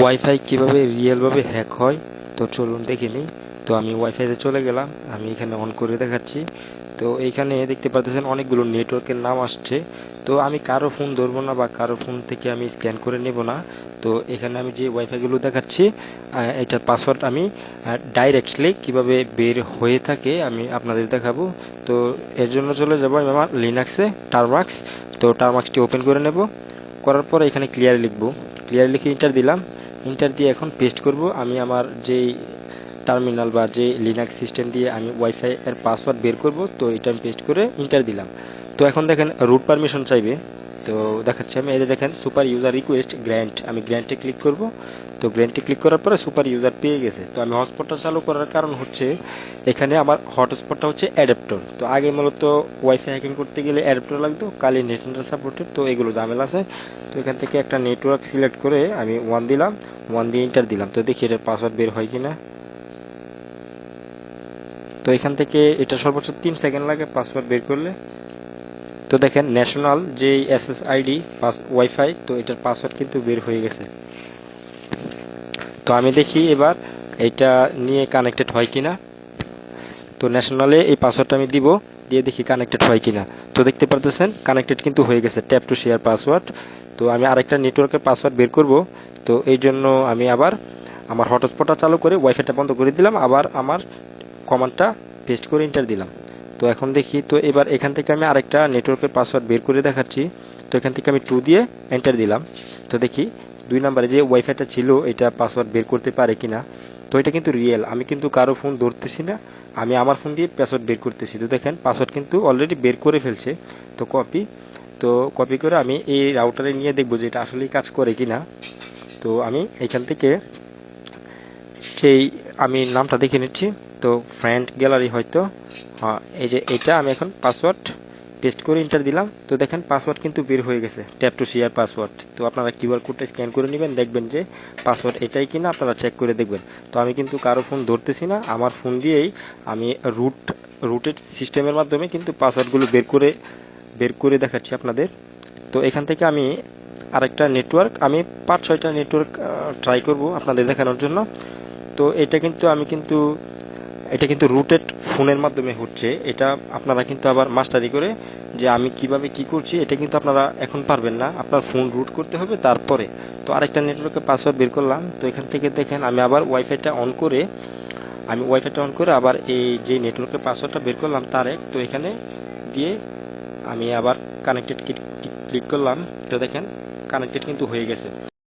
Wifi কীভাবে রিয়েলভাবে hack হয়? তো চলুন দেখে নিই। তো আমি ওয়াইফাইতে চলে গেলাম। আমি এখানে অন করে দেখাচ্ছি। তো এইখানে দেখতে পাচ্ছেন অনেকগুলো নেটওয়ার্কের নাম আসছে। তো আমি কারও ফোন ধরবো না বা কারও ফোন থেকে আমি স্ক্যান করে নেব না। তো এখানে আমি যে ওয়াইফাইগুলো দেখাচ্ছি এটার পাসওয়ার্ড আমি ডাইরেক্টলি কীভাবে বের হয়ে থাকে আমি আপনাদের দেখাবো। তো এর জন্য চলে যাব আমি আমার লিনাক্সে টারমাক্স তো টারমাক্সটি ওপেন করে নেব। করার পর এখানে ক্লিয়ার লিখব। ক্লিয়ার লিখে ইন্টার দিলাম। ইন্টার দিয়ে এখন পেস্ট করব। আমি আমার যেই টার্মিনাল বা যে লিনাক্স সিস্টেম দিয়ে আমি ওয়াইফাই এর পাসওয়ার্ড বের করব, তো এটা আমি পেস্ট করে ইন্টার দিলাম। তো এখন দেখেন রুট পারমিশন চাইবে। তো দেখাচ্ছি আমি এদের দেখেন সুপার ইউজার রিকোয়েস্ট গ্র্যান্ট আমি গ্র্যান্টে ক্লিক করব। তো গ্রেনটি ক্লিক করার পরে সুপার ইউজার পেয়ে গেছে। তো আমি হটস্পটটা চালু করার কারণ হচ্ছে এখানে আমার হটস্পটটা হচ্ছে অ্যাডাপ্টর। তো আগে মূলত ওয়াইফাই হ্যাকিং করতে গেলে অ্যাডাপ্টর লাগতো কালি নেট সাপোর্টেড, তো এগুলো ঝামেলা আছে। তো এখান থেকে একটা নেটওয়ার্ক সিলেক্ট করে আমি ওয়ান দিলাম ওয়ান দিয়ে ইন্টার দিলাম। তো দেখি এটার পাসওয়ার্ড বের হয় কিনা। তো এখান থেকে এটা সর্বোচ্চ তিন সেকেন্ড লাগে পাসওয়ার্ড বের করলে। তো দেখেন ন্যাশনাল যে S S ID pass wifi তো এটার পাসওয়ার্ড কিন্তু বের হয়ে গেছে। তো আমি দেখি এবার এটা নিয়ে কানেক্টেড হয় কিনা। তো ন্যাশনালে এই পাসওয়ার্ডটা আমি দিব, দিয়ে দেখি কানেক্টেড হয় কিনা। তো দেখতে পারতেছেন কানেক্টেড কিন্তু হয়ে গেছে ট্যাপ টু শেয়ার পাসওয়ার্ড তো আমি আরেকটা নেটওয়ার্কের পাসওয়ার্ড বের করব। তো এই জন্য আমি আবার আমার হটস্পটটা চালু করে ওয়াইফাইটা বন্ধ করে দিলাম, আবার আমার কমান্ডটা পেস্ট করে এন্টার দিলাম। তো এখন দেখি, তো এবার এখান থেকে আমি আরেকটা নেটওয়ার্কের পাসওয়ার্ড বের করে দেখাচ্ছি। তো এখান থেকে আমি টু দিয়ে এন্টার দিলাম। তো দেখি দুই নম্বরে যে ওয়াইফাইটা ছিল, এটা পাসওয়ার্ড বের করতে পারে কিনা, তো এটা কিন্তু রিয়েল আমি কিন্তু কারও ফোন ধরতেছি না, আমি আমার ফোন দিয়ে পাসওয়ার্ড বের করতেছি। তো দেখেন পাসওয়ার্ড কিন্তু অলরেডি বের করে ফেলছে, তো কপি তো কপি করে আমি এই রাউটারে নিয়ে দেখব যে এটা আসলেই কাজ করে কিনা। তো আমি এখান থেকে সেই, আমি নামটা দেখে নিচ্ছি, তো ফ্রেন্ড গ্যালারি হয়তো হ্যাঁ এই যে এটা আমি এখন পাসওয়ার্ড পেস্ট করে ইন্টার দিলাম। তো দেখেন পাসওয়ার্ড কিন্তু বের হয়ে গেছে। ট্যাপ টু শেয়ার পাসওয়ার্ড তো আপনারা কিউআর কোডটা স্ক্যান করে নেবেন, দেখবেন যে পাসওয়ার্ড এটাই কিনা আপনারা চেক করে দেখবেন। তো আমি কিন্তু কারও ফোন ধরতেছি না। আমার ফোন দিয়েই আমি রুট রুটেড সিস্টেমের মাধ্যমে কিন্তু পাসওয়ার্ডগুলো বের করে বের করে দেখাচ্ছি আপনাদের। তো এখান থেকে আমি আরেকটা নেটওয়ার্ক আমি পাঁচ ছয়টা নেটওয়ার্ক ট্রাই করব আপনাদের দেখানোর জন্য। তো এটা কিন্তু আমি কিন্তু এটা কিন্তু রুটেড ফোনের মাধ্যমে হচ্ছে। এটা আপনারা কিন্তু আবার মাস্টারি করে যে আমি কীভাবে কি করছি, এটা কিন্তু আপনারা এখন পারবেন না। আপনার ফোন রুট করতে হবে তারপরে। তো আরেকটা নেটওয়ার্কের পাসওয়ার্ড বের করলাম। তো এখান থেকে দেখেন, আমি আবার ওয়াইফাইটা অন করে, আমি ওয়াইফাইটা অন করে আবার এই যে নেটওয়ার্কের পাসওয়ার্ডটা বের করলাম তার এক তো এখানে দিয়ে আমি আবার কানেক্টেড ক্লিক করলাম। তো দেখেন কানেক্টেড কিন্তু হয়ে গেছে।